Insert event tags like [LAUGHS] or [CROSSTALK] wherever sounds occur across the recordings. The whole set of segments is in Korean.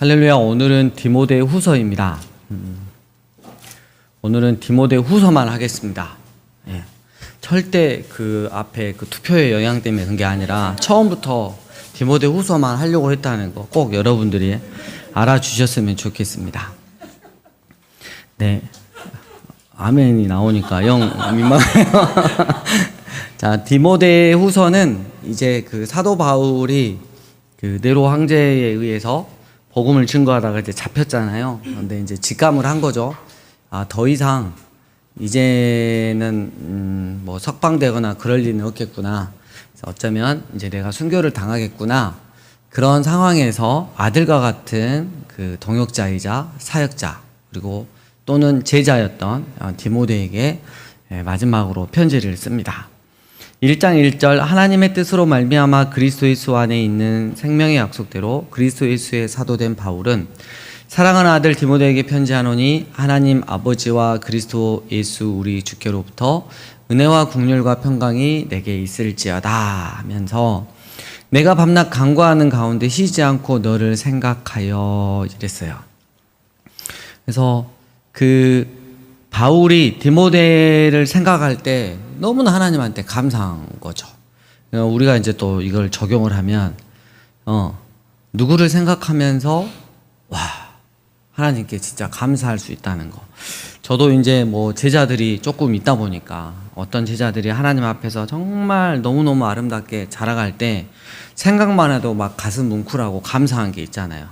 할렐루야 오늘은 디모데 후서입니다. 음, 오늘은 디모데 후서만 하겠습니다. 예. 절대 그 앞에 그 투표의 영향 때문에 그런 게 아니라 처음부터 디모데 후서만 하려고 했다는 거 꼭 여러분들이 알아주셨으면 좋겠습니다. 네. 아멘이 나오니까 영 민망해요. [LAUGHS] 자, 디모데 후서는 이제 그 사도 바울이 그 네로 황제에 의해서 복음을 증거하다가 이제 잡혔잖아요. 근데 이제 직감을 한 거죠. 아, 더 이상 이제는 음, 뭐 석방되거나 그럴 일은 없겠구나. 어쩌면 이제 내가 순교를 당하겠구나. 그런 상황에서 아들과 같은 그 동역자이자 사역자 그리고 또는 제자였던 어, 디모데에게 예, 마지막으로 편지를 씁니다. 1장 1절 하나님의 뜻으로 말미암아 그리스도 예수 안에 있는 생명의 약속대로 그리스도 예수의 사도된 바울은 사랑하는 아들 디모데에게 편지하노니 하나님 아버지와 그리스도 예수 우리 주께로부터 은혜와 국률과 평강이 내게 있을지어다 하면서 내가 밤낮 간구하는 가운데 쉬지 않고 너를 생각하여 이랬어요. 그래서 그 바울이 디모데를 생각할 때 너무나 하나님한테 감사한 거죠. 어, 우리가 이제 또 이걸 적용을 하면 어 누구를 생각하면서 와 하나님께 진짜 감사할 수 있다는 거. 저도 이제 뭐 제자들이 조금 있다 보니까 어떤 제자들이 하나님 앞에서 정말 너무너무 아름답게 자라갈 때 생각만 해도 막 가슴 뭉클하고 감사한 게 있잖아요.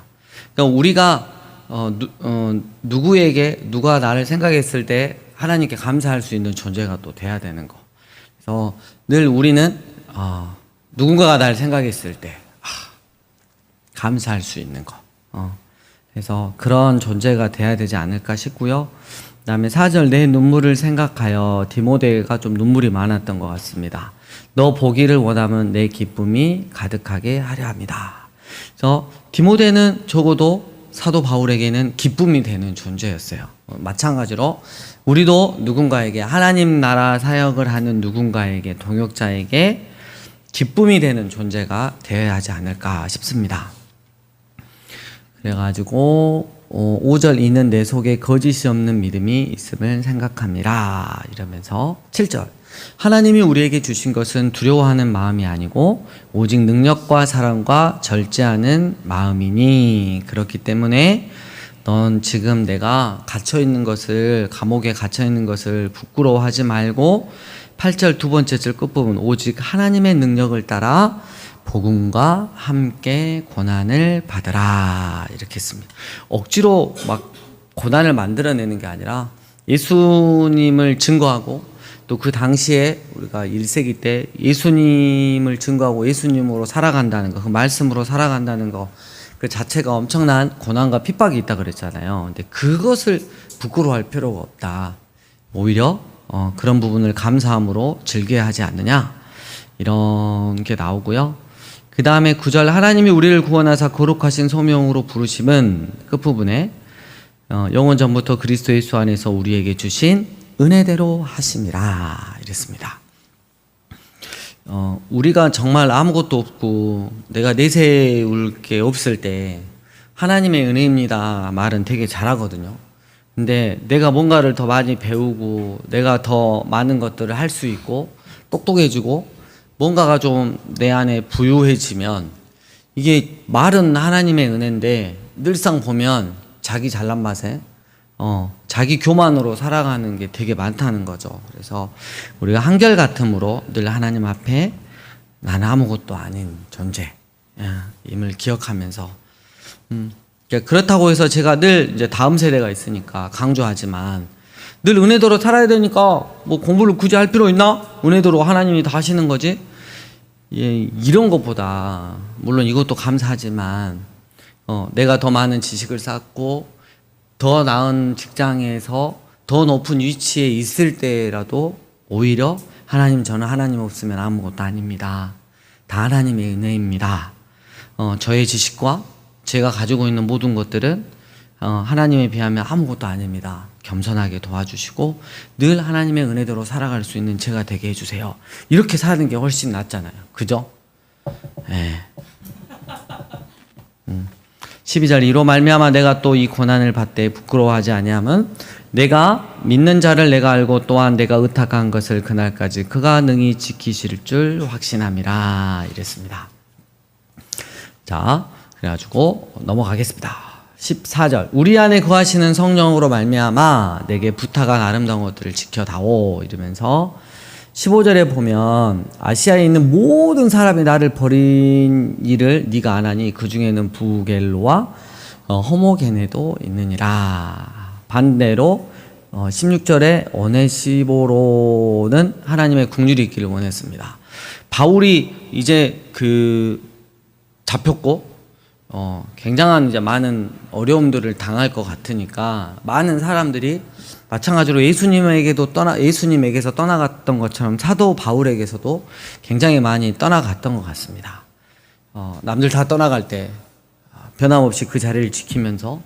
그러니까 우리가 어, 누, 어, 누구에게 누가 나를 생각했을 때 하나님께 감사할 수 있는 존재가 또 돼야 되는 거. 그래서 늘 우리는 어, 누군가가 나를 생각했을 때 아, 감사할 수 있는 거. 어. 그래서 그런 존재가 돼야 되지 않을까 싶고요. 그다음에 4절 내 눈물을 생각하여 디모데가 좀 눈물이 많았던 것 같습니다. 너 보기를 원하면 내 기쁨이 가득하게 하려 합니다. 그래서 디모데는 적어도 사도 바울에게는 기쁨이 되는 존재였어요. 어, 마찬가지로 우리도 누군가에게 하나님 나라 사역을 하는 누군가에게 동역자에게 기쁨이 되는 존재가 되어야 하지 않을까 싶습니다. 그래가지고 어, 5절 이는 내 속에 거짓이 없는 믿음이 있음을 생각합니다. 이러면서 7절 하나님이 우리에게 주신 것은 두려워하는 마음이 아니고 오직 능력과 사랑과 절제하는 마음이니 그렇기 때문에 넌 지금 내가 갇혀 있는 것을 감옥에 갇혀 있는 것을 부끄러워하지 말고 8절 두 번째 절 끝부분 오직 하나님의 능력을 따라 복음과 함께 고난을 받으라 이렇게 했습니다. 억지로 막 고난을 만들어내는 게 아니라 예수님을 증거하고 또 그 당시에 우리가 1세기 때 예수님을 증거하고 예수님으로 살아간다는 거, 그 말씀으로 살아간다는 거, 그 자체가 엄청난 고난과 핍박이 있다 그랬잖아요. 근데 그것을 부끄러워할 필요가 없다. 오히려 어, 그런 부분을 감사함으로 즐겨야 하지 않느냐 이런 게 나오고요. 그 다음에 구절 하나님이 우리를 구원하사 거룩하신 소명으로 부르심은 끝부분에 어, 영원 전부터 그리스도 예수 안에서 우리에게 주신 은혜대로 하심이라 이랬습니다. 어, 우리가 정말 아무것도 없고 내가 내세울 게 없을 때 하나님의 은혜입니다 말은 되게 잘하거든요. 근데 내가 뭔가를 더 많이 배우고 내가 더 많은 것들을 할 수 있고 똑똑해지고 뭔가가 좀 내 안에 부유해지면 이게 말은 하나님의 은혜인데 늘상 보면 자기 잘난 맛에 어, 자기 교만으로 살아가는 게 되게 많다는 거죠. 그래서 우리가 한결같음으로 늘 하나님 앞에 나는 아무것도 아닌 존재, 임을 기억하면서, 음, 그러니까 그렇다고 해서 제가 늘 이제 다음 세대가 있으니까 강조하지만 늘 은혜도로 살아야 되니까 뭐 공부를 굳이 할 필요 있나? 은혜도로 하나님이 다 하시는 거지? 예, 이런 것보다 물론 이것도 감사하지만 어, 내가 더 많은 지식을 쌓고 더 나은 직장에서 더 높은 위치에 있을 때라도 오히려 하나님 저는 하나님 없으면 아무것도 아닙니다. 다 하나님의 은혜입니다. 어, 저의 지식과 제가 가지고 있는 모든 것들은 어, 하나님에 비하면 아무것도 아닙니다. 겸손하게 도와주시고 늘 하나님의 은혜대로 살아갈 수 있는 제가 되게 해주세요. 이렇게 사는 게 훨씬 낫잖아요. 그죠? 예. 음. 12절 이로 말미암아 내가 또 이 고난을 받되 부끄러워하지 아니함은 내가 믿는 자를 내가 알고 또한 내가 의탁한 것을 그날까지 그가 능히 지키실 줄 확신함이라 이랬습니다. 자, 그래가지고 넘어가겠습니다. 14절 우리 안에 거하시는 성령으로 말미암아 내게 부탁한 아름다운 것들을 지켜다오 이러면서 15절에 보면 아시아에 있는 모든 사람이 나를 버린 일을 네가 안 하니 그 중에는 부겔로와 어, 호모게네도 있느니라 반대로 어, 16절에 오네시보로는 하나님의 국률이 있기를 원했습니다. 바울이 이제 그 잡혔고 어, 굉장한 이제 많은 어려움들을 당할 것 같으니까 많은 사람들이 마찬가지로 예수님에게도 떠나 예수님에게서 떠나갔던 것처럼 사도 바울에게서도 굉장히 많이 떠나갔던 것 같습니다. 어, 남들 다 떠나갈 때 어, 변함없이 그 자리를 지키면서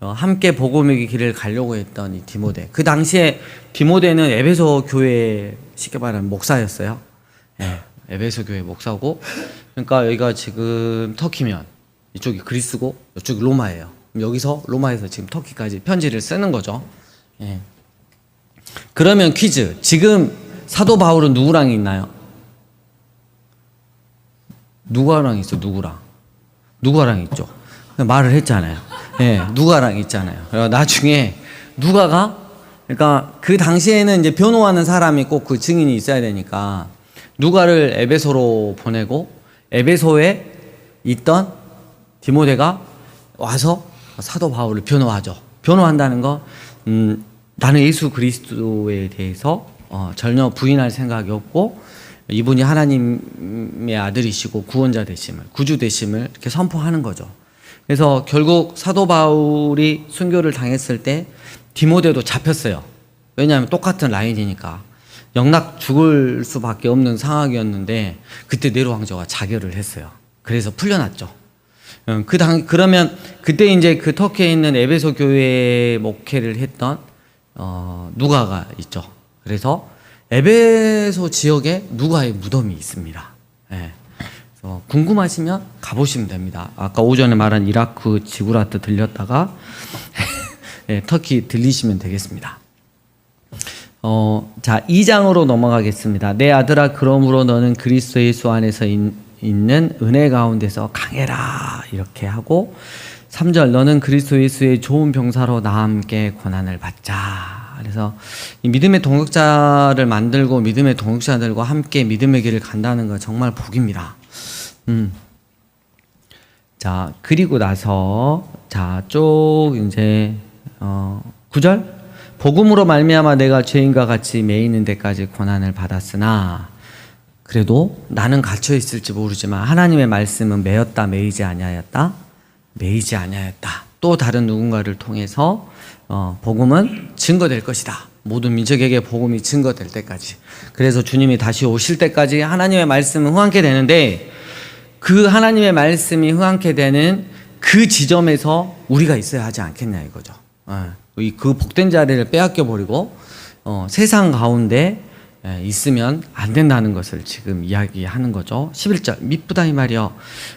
어, 함께 복음의 길을 가려고 했던 이 디모데. 그 당시에 디모데는 에베소 교회 쉽게 말하면 목사였어요. 예, 에베소 교회 목사고. 그러니까 여기가 지금 터키면 이쪽이 그리스고 이쪽이 로마예요. 여기서 로마에서 지금 터키까지 편지를 쓰는 거죠. 예. 그러면 퀴즈. 지금 사도 바울은 누구랑 있나요? 누구랑 있어? 누구랑? 누가랑 있죠. 말을 했잖아요. 예, 누가랑 있잖아요. 나중에 누가가 그러니까 그 당시에는 이제 변호하는 사람이 꼭 그 증인이 있어야 되니까 누가를 에베소로 보내고 에베소에 있던 디모데가 와서 사도 바울을 변호하죠. 변호한다는 거, 음, 나는 예수 그리스도에 대해서 어, 전혀 부인할 생각이 없고 이분이 하나님의 아들이시고 구원자 되심을 구주 되심을 이렇게 선포하는 거죠. 그래서 결국 사도 바울이 순교를 당했을 때 디모데도 잡혔어요. 왜냐하면 똑같은 라인이니까 영락 죽을 수밖에 없는 상황이었는데 그때 네로 황제가 자결을 했어요. 그래서 풀려났죠. 음, 그 당, 그러면 그때 이제 그 터키에 있는 에베소 교회에 목회를 했던 어, 누가가 있죠. 그래서 에베소 지역에 누가의 무덤이 있습니다. 예. 그래서 궁금하시면 가보시면 됩니다. 아까 오전에 말한 이라크 지구라트 들렸다가 [LAUGHS] 예, 터키 들리시면 되겠습니다. 어, 자, 2장으로 넘어가겠습니다. 내 아들아, 그러므로 너는 그리스도 예수 안에서 있, 있는 은혜 가운데서 강해라. 이렇게 하고, 3절, 너는 그리스도 예수의 좋은 병사로 나와 함께 고난을 받자. 그래서 이 믿음의 동역자를 만들고 믿음의 동역자들과 함께 믿음의 길을 간다는 거 정말 복입니다. 음. 자, 그리고 나서, 자, 쭉 이제, 어, 9절? 복음으로 말미암아 내가 죄인과 같이 매이는 데까지 고난을 받았으나 그래도 나는 갇혀 있을지 모르지만 하나님의 말씀은 매였다 매이지 아니하였다 매이지 아니하였다 또 다른 누군가를 통해서 어, 복음은 증거될 것이다 모든 민족에게 복음이 증거될 때까지 그래서 주님이 다시 오실 때까지 하나님의 말씀은 흥하게 되는데 그 하나님의 말씀이 흥하게 되는 그 지점에서 우리가 있어야 하지 않겠냐 이거죠. 어. 이그 복된 자리를 빼앗겨 버리고 어, 세상 가운데 에, 있으면 안 된다는 것을 지금 이야기하는 거죠. 11절 미쁘다 이 말이요.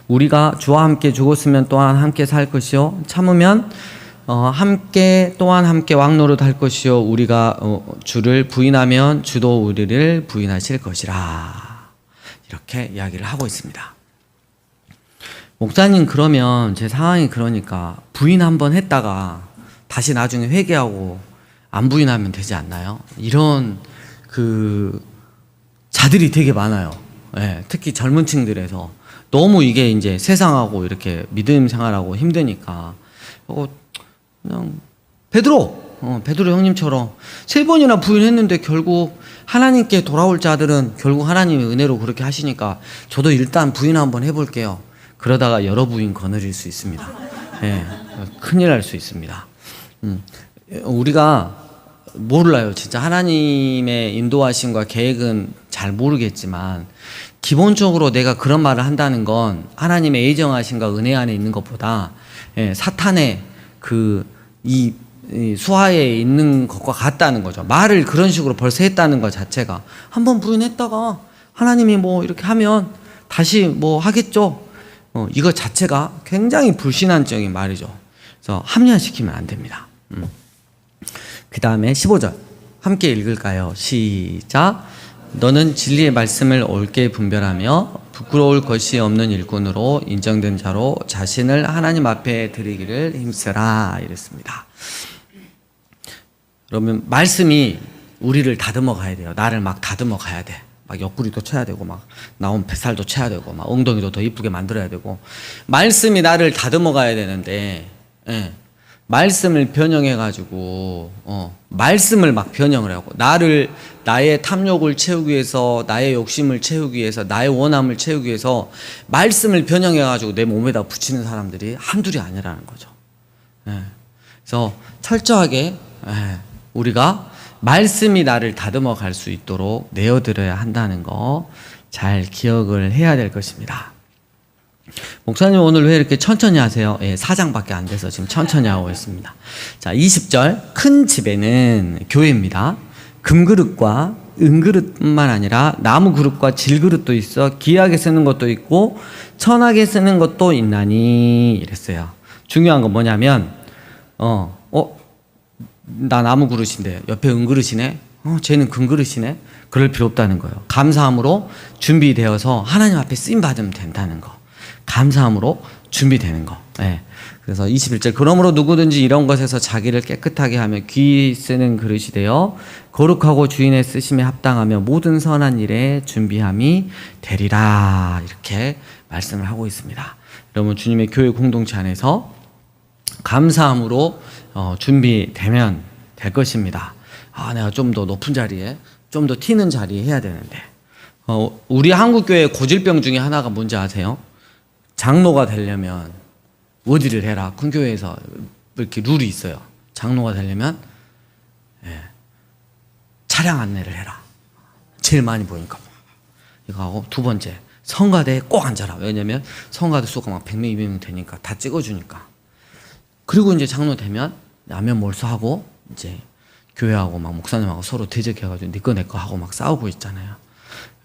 우리가 주와 함께 죽었으면 또한 함께 살 것이요 참으면 어, 함께 또한 함께 왕노릇 할 것이요 우리가 어, 주를 부인하면 주도 우리를 부인하실 것이라 이렇게 이야기를 하고 있습니다. 목사님 그러면 제 상황이 그러니까 부인 한번 했다가 다시 나중에 회개하고 안 부인하면 되지 않나요? 이런 그 자들이 되게 많아요. 예, 특히 젊은 층들에서 너무 이게 이제 세상하고 이렇게 믿음 생활하고 힘드니까 어, 그냥 베드로 어, 베드로 형님처럼 세 번이나 부인했는데 결국 하나님께 돌아올 자들은 결국 하나님의 은혜로 그렇게 하시니까 저도 일단 부인 한번 해볼게요. 그러다가 여러 부인 거느릴 수 있습니다. 예, 큰일 날 수 있습니다. 음, 우리가 몰라요. 진짜 하나님의 인도하심과 계획은 잘 모르겠지만 기본적으로 내가 그런 말을 한다는 건 하나님의 예정하심과 은혜 안에 있는 것보다 예, 사탄의 그이 수하에 있는 것과 같다는 거죠. 말을 그런 식으로 벌써 했다는 것 자체가 한번 부인했다가 하나님이 뭐 이렇게 하면 다시 뭐 하겠죠. 어, 이거 자체가 굉장히 불신앙적인 말이죠. 그래서 합리화시키면 안 됩니다. 음. 그 다음에 15절 함께 읽을까요? 시작. 너는 진리의 말씀을 옳게 분별하며 부끄러울 것이 없는 일꾼으로 인정된 자로 자신을 하나님 앞에 드리기를 힘쓰라 이랬습니다. 그러면 말씀이 우리를 다듬어 가야 돼요. 나를 막 다듬어 가야 돼. 막 옆구리도 쳐야 되고 막 나온 뱃살도 쳐야 되고 막 엉덩이도 더 이쁘게 만들어야 되고 말씀이 나를 다듬어 가야 되는데 예. 말씀을 변형해 가지고 어 말씀을 막 변형을 하고 나를 나의 탐욕을 채우기 위해서 나의 욕심을 채우기 위해서 나의 원함을 채우기 위해서 말씀을 변형해 가지고 내 몸에다 붙이는 사람들이 한둘이 아니라는 거죠. 예. 그래서 철저하게 예, 우리가 말씀이 나를 다듬어 갈 수 있도록 내어드려야 한다는 거 잘 기억을 해야 될 것입니다. 목사님 오늘 왜 이렇게 천천히 하세요? 예, 사장밖에 안 돼서 지금 천천히 하고 있습니다. 자, 20절. 큰 집에는 교회입니다. 금그릇과 은그릇뿐만 아니라 나무 그릇과 질그릇도 있어 귀하게 쓰는 것도 있고 천하게 쓰는 것도 있나니 이랬어요. 중요한 건 뭐냐면 어, 어, 나 나무 그릇인데 옆에 은그릇이네. 어, 쟤는 금그릇이네. 그럴 필요 없다는 거예요. 감사함으로 준비되어서 하나님 앞에 쓰임 받으면 된다는 거. 감사함으로 준비되는 거. 예. 그래서 21절 그러므로 누구든지 이런 것에서 자기를 깨끗하게 하며 귀 쓰는 그릇이 되어 거룩하고 주인의 쓰심에 합당하며 모든 선한 일에 준비함이 되리라 이렇게 말씀을 하고 있습니다. 여러분 주님의 교회 공동체 안에서 감사함으로 어, 준비되면 될 것입니다. 아, 내가 좀 더 높은 자리에, 좀 더 튀는 자리에 해야 되는데. 어, 우리 한국 교회 고질병 중에 하나가 뭔지 아세요? 장로가 되려면 어디를 해라. 큰 교회에서 이렇게 룰이 있어요. 장로가 되려면 예, 차량 안내를 해라. 제일 많이 보니까. 이거 하고 두 번째 성가대에 꼭 앉아라. 왜냐면 성가대 수가 막 100명, 200명 되니까 다 찍어주니까. 그리고 이제 장로 되면 라면 몰수하고 이제 교회하고 막 목사님하고 서로 대적해가지고 니꺼 내꺼 하고 막 싸우고 있잖아요.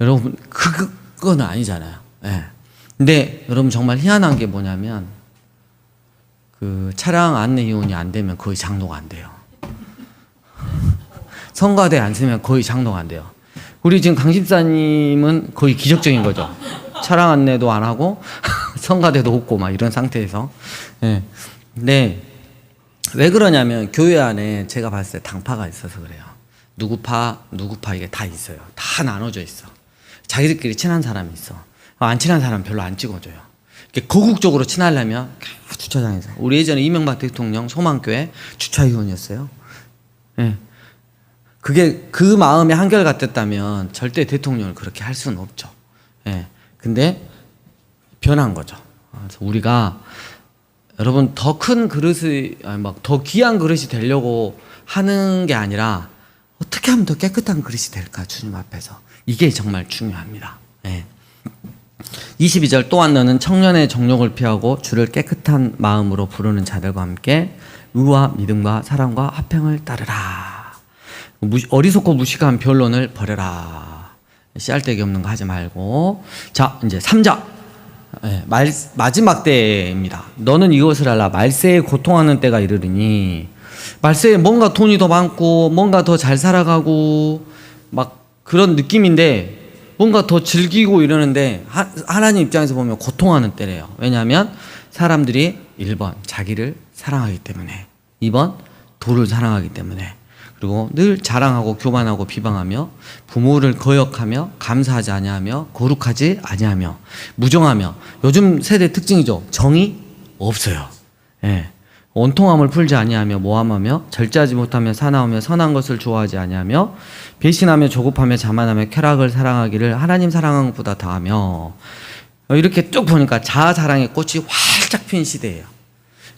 여러분 그 그거는 아니잖아요. 예. 근데 여러분 정말 희한한 게 뭐냐면 그 차량 안내 이혼이 안 되면 거의 장로가 안 돼요. [LAUGHS] 성가대 안 쓰면 거의 장로가 안 돼요. 우리 지금 강십사님은 거의 기적적인 거죠. 차량 안내도 안 하고 [LAUGHS] 성가대도 없고 막 이런 상태에서. 예. 근데 왜 그러냐면 교회 안에 제가 봤을 때 당파가 있어서 그래요. 누구 파, 누구 파 이게 다 있어요. 다 나눠져 있어. 자기들끼리 친한 사람이 있어. 안 친한 사람 별로 안 찍어줘요. 이렇게 거국적으로 친하려면 주차장에서. 우리 예전에 이명박 대통령 소망교회 주차위원이었어요. 예. 그게 그 마음에 한결 같았다면 절대 대통령을 그렇게 할 수는 없죠. 예. 근데 변한 거죠. 그래서 우리가 여러분 더 큰 그릇이 막더 귀한 그릇이 되려고 하는 게 아니라 어떻게 하면 더 깨끗한 그릇이 될까 주님 앞에서 이게 정말 중요합니다. 예. 22절 또한 너는 청년의 정욕을 피하고 주를 깨끗한 마음으로 부르는 자들과 함께 의와 믿음과 사랑과 화평을 따르라. 어리석고 무식한 변론을 버려라. 씨알데기 없는 거 하지 말고. 자, 이제 3자. 예, 말, 마지막 때입니다. 너는 이것을 알라. 말세에 고통하는 때가 이르르니 말세에 뭔가 돈이 더 많고 뭔가 더 잘 살아가고 막 그런 느낌인데 뭔가 더 즐기고 이러는데 하, 하나님 입장에서 보면 고통하는 때래요. 왜냐하면 사람들이 1번 자기를 사랑하기 때문에 2번 도를 사랑하기 때문에 그리고 늘 자랑하고 교만하고 비방하며 부모를 거역하며 감사하지 아니하며 거룩하지 아니하며 무정하며 요즘 세대 특징이죠. 정이 없어요. 예. 원통함을 풀지 아니하며 모함하며 절제하지 못하며 사나우며 선한 것을 좋아하지 아니하며 배신하며 조급하며 자만하며 쾌락을 사랑하기를 하나님 사랑한 것보다 더하며 이렇게 쭉 보니까 자아 사랑의 꽃이 활짝 핀 시대예요.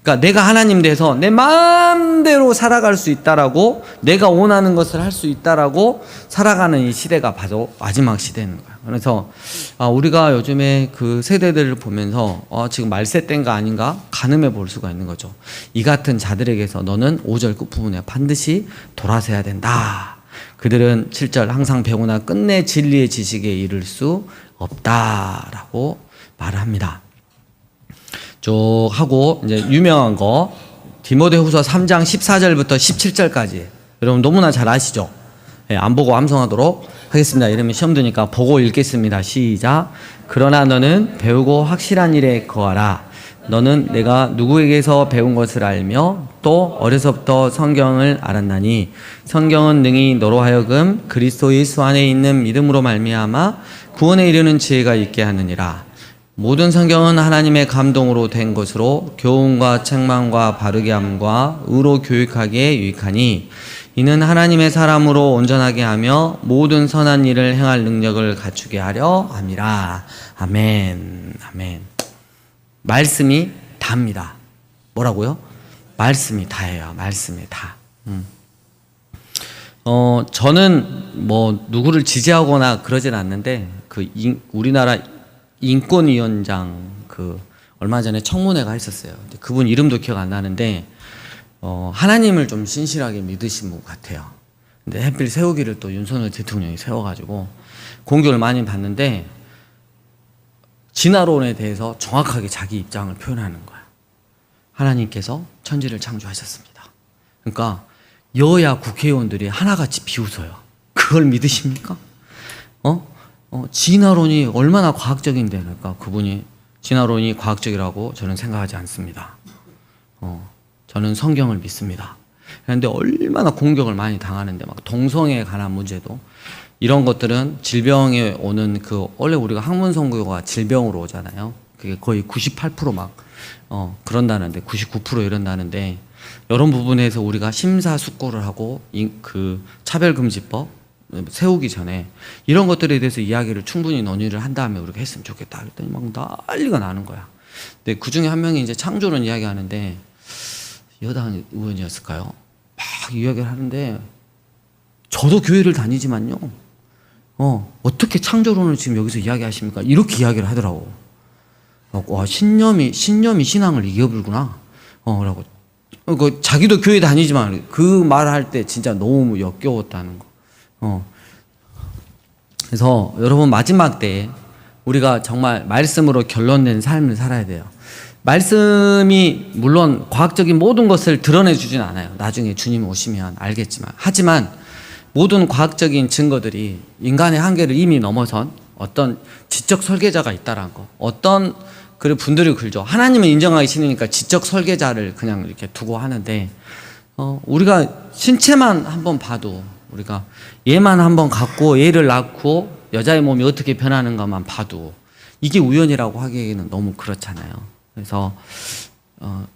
그러니까 내가 하나님 돼서 내 마음대로 살아갈 수 있다라고 내가 원하는 것을 할 수 있다라고 살아가는 이 시대가 바로 마지막 시대인 거예요. 그래서 아, 우리가 요즘에 그 세대들을 보면서 어, 지금 말세 때인가 아닌가 가늠해 볼 수가 있는 거죠. 이 같은 자들에게서 너는 5절 끝부분에 반드시 돌아서야 된다. 그들은 7절 항상 배우나 끝내 진리의 지식에 이를 수 없다라고 말을 합니다. 쭉 하고 이제 유명한 거 디모데후서 3장 14절부터 17절까지 여러분 너무나 잘 아시죠? 예, 안 보고 암송하도록 하겠습니다. 이러면 시험 드니까 보고 읽겠습니다. 시작. 그러나 너는 배우고 확실한 일에 거하라. 너는 내가 누구에게서 배운 것을 알며 또 어려서부터 성경을 알았나니 성경은 능히 너로 하여금 그리스도 예수 안에 있는 믿음으로 말미암아 구원에 이르는 지혜가 있게 하느니라. 모든 성경은 하나님의 감동으로 된 것으로 교훈과 책망과 바르게 함과 의로 교육하기에 유익하니 이는 하나님의 사람으로 온전하게 하며 모든 선한 일을 행할 능력을 갖추게 하려 함이라. 아멘. 아멘. 말씀이 다입니다. 뭐라고요? 말씀이 다예요. 말씀이 다. 음. 어, 저는 뭐 누구를 지지하거나 그러진 않는데 그 인, 우리나라 인권위원장 그 얼마 전에 청문회가 있었어요. 그분 이름도 기억 안 나는데 어, 하나님을 좀 신실하게 믿으신 분 같아요. 근데 햇빛 세우기를 또 윤석열 대통령이 세워가지고 공격을 많이 받는데 진화론에 대해서 정확하게 자기 입장을 표현하는 거야. 하나님께서 천지를 창조하셨습니다. 그러니까 여야 국회의원들이 하나같이 비웃어요. 그걸 믿으십니까? 어? 어, 진화론이 얼마나 과학적인데, 그러니까 그분이 진화론이 과학적이라고 저는 생각하지 않습니다. 어, 저는 성경을 믿습니다. 그런데 얼마나 공격을 많이 당하는데, 막 동성애에 관한 문제도 이런 것들은 질병에 오는 그 원래 우리가 학문 선고가 질병으로 오잖아요. 그게 거의 98%막 어, 그런다는데 99% 이런다는데 이런 부분에서 우리가 심사숙고를 하고 이, 그 차별금지법 세우기 전에 이런 것들에 대해서 이야기를 충분히 논의를 한 다음에 우리가 했으면 좋겠다. 그랬더니 막 난리가 나는 거야. 근데 그 중에 한 명이 이제 창조론 이야기 하는데 여당 의원이었을까요? 막 이야기를 하는데 저도 교회를 다니지만요. 어, 어떻게 창조론을 지금 여기서 이야기하십니까? 이렇게 이야기를 하더라고. 와, 신념이, 신념이 신앙을 이겨불구나. 어, 그러고. 어, 그 자기도 교회 다니지만 그 말을 할때 진짜 너무 역겨웠다는 거. 어. 그래서 여러분 마지막 때 우리가 정말 말씀으로 결론낸 삶을 살아야 돼요. 말씀이 물론 과학적인 모든 것을 드러내 주진 않아요. 나중에 주님 오시면 알겠지만. 하지만 모든 과학적인 증거들이 인간의 한계를 이미 넘어선 어떤 지적 설계자가 있다라는 거. 어떤 그 분들이 글죠. 하나님은 인정하기 싫으니까 지적 설계자를 그냥 이렇게 두고 하는데 어, 우리가 신체만 한번 봐도 우리가 얘만 한번 갖고 얘를 낳고 여자의 몸이 어떻게 변하는가만 봐도 이게 우연이라고 하기에는 너무 그렇잖아요. 그래서 어,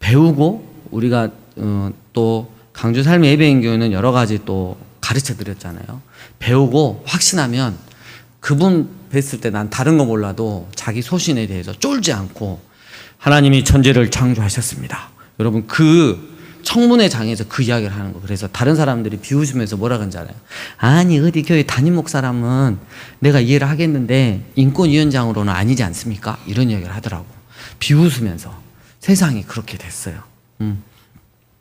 배우고 우리가 어, 또 강주 삶의 예배인 교회는 여러 가지 또 가르쳐 드렸잖아요. 배우고 확신하면 그분 뵀을 때 난 다른 거 몰라도 자기 소신에 대해서 쫄지 않고 하나님이 천지를 창조하셨습니다. 여러분 그 청문회 장에서 그 이야기를 하는 거. 그래서 다른 사람들이 비웃으면서 뭐라 그런지 알아요? 아니 어디 교회 담임 목사람은 내가 이해를 하겠는데 인권위원장으로는 아니지 않습니까? 이런 이야기를 하더라고. 비웃으면서 세상이 그렇게 됐어요. 음.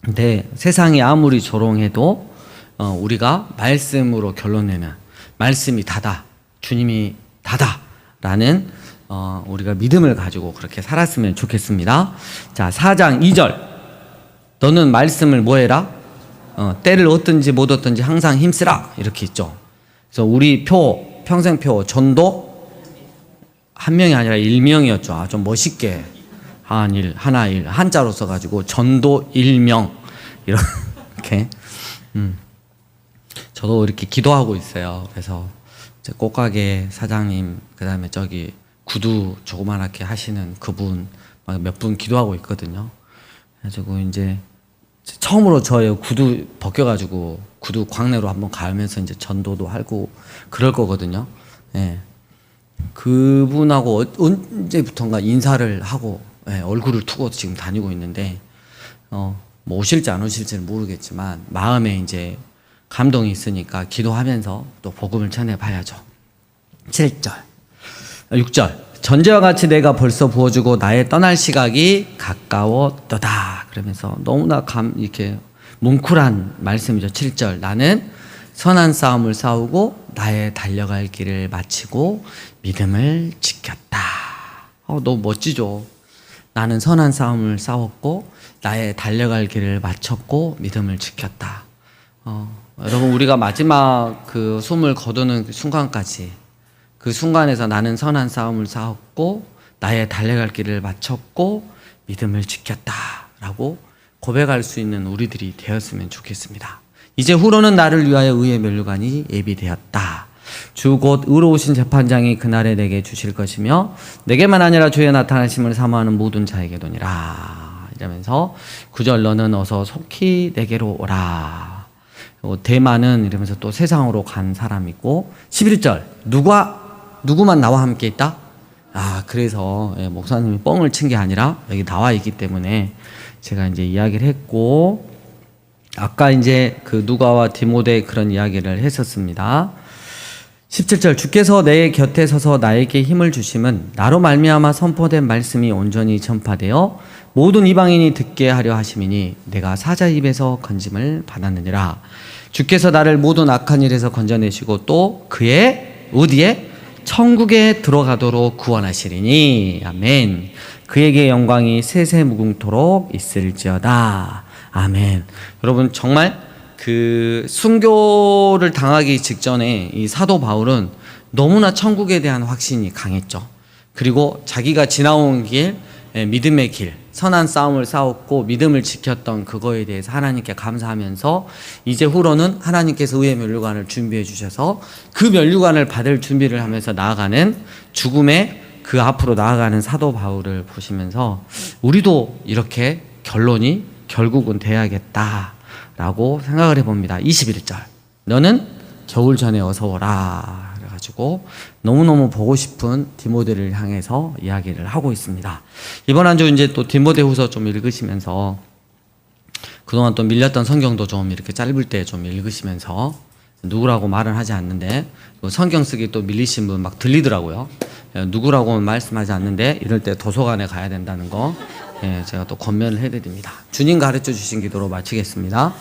근데 세상이 아무리 조롱해도 어, 우리가 말씀으로 결론내는 말씀이 다다. 주님이 다다 라는 어, 우리가 믿음을 가지고 그렇게 살았으면 좋겠습니다. 자, 4장 2절. 너는 말씀을 뭐 해라? 어, 때를 얻든지 못 얻든지 항상 힘쓰라. 이렇게 있죠. 그래서 우리 표, 평생표, 전도 한 명이 아니라 일명이었죠. 아, 좀 멋있게. 한일, 하나일, 한자로 써가지고 전도 일명. [LAUGHS] 이렇게. 음. 저도 이렇게 기도하고 있어요. 그래서 꽃가게 사장님, 그 다음에 저기 구두 조그만하게 하시는 그분 몇 분 기도하고 있거든요. 그래가지고 이제 처음으로 저의 구두 벗겨가지고 구두 광내로 한번 가면서 이제 전도도 하고 그럴 거거든요. 예. 그분하고 어- 언제부턴가 인사를 하고 예, 얼굴을 투고 지금 다니고 있는데 어, 뭐 오실지 안 오실지는 모르겠지만 마음에 이제 감동이 있으니까 기도하면서 또 복음을 전해 봐야죠. 7절. 6절. 전제와 같이 내가 벌써 부어주고 나의 떠날 시각이 가까웠도다. 그러면서 너무나 감, 이렇게 뭉클한 말씀이죠. 7절. 나는 선한 싸움을 싸우고 나의 달려갈 길을 마치고 믿음을 지켰다. 어, 너무 멋지죠. 나는 선한 싸움을 싸웠고 나의 달려갈 길을 마쳤고 믿음을 지켰다. 어, 여러분 우리가 마지막 그 숨을 거두는 그 순간까지 그 순간에서 나는 선한 싸움을 싸웠고 나의 달려갈 길을 마쳤고 믿음을 지켰다라고 고백할 수 있는 우리들이 되었으면 좋겠습니다. 이제 후로는 나를 위하여 의의 멸류관이 예비되었다. 주 곧 의로우신 재판장이 그날에 내게 주실 것이며 내게만 아니라 주의 나타나심을 사모하는 모든 자에게도니라. 이러면서 구절 너는 어서 속히 내게로 오라. 어, 대만은 이러면서 또 세상으로 간 사람이고 11절 누가 누구만 나와 함께 있다? 아 그래서 예, 목사님이 뻥을 친 게 아니라 여기 나와 있기 때문에 제가 이제 이야기를 했고 아까 이제 그 누가와 디모데 그런 이야기를 했었습니다. 17절 주께서 내 곁에 서서 나에게 힘을 주심은 나로 말미암아 선포된 말씀이 온전히 전파되어 모든 이방인이 듣게 하려 하심이니 내가 사자 입에서 건짐을 받았느니라 주께서 나를 모든 악한 일에서 건져내시고 또 그의 어디에 천국에 들어가도록 구원하시리니. 아멘. 그에게 영광이 세세 무궁토록 있을지어다. 아멘. 여러분 정말 그 순교를 당하기 직전에 이 사도 바울은 너무나 천국에 대한 확신이 강했죠. 그리고 자기가 지나온 길, 예, 믿음의 길, 선한 싸움을 싸웠고 믿음을 지켰던 그거에 대해서 하나님께 감사하면서 이제 후로는 하나님께서 의의 면류관을 준비해 주셔서 그 면류관을 받을 준비를 하면서 나아가는 죽음의 그 앞으로 나아가는 사도 바울을 보시면서 우리도 이렇게 결론이 결국은 돼야겠다. 라고 생각을 해봅니다. 21절. 너는 겨울 전에 어서 오라. 그래가지고 너무너무 보고 싶은 디모데를 향해서 이야기를 하고 있습니다. 이번 한 주 이제 또 디모데 후서 좀 읽으시면서 그동안 또 밀렸던 성경도 좀 이렇게 짧을 때 좀 읽으시면서 누구라고 말은 하지 않는데 또 성경 쓰기 또 밀리신 분 막 들리더라고요. 예, 누구라고는 말씀하지 않는데 이럴 때 도서관에 가야 된다는 거 예, 제가 또 권면을 해드립니다. 주님 가르쳐 주신 기도로 마치겠습니다.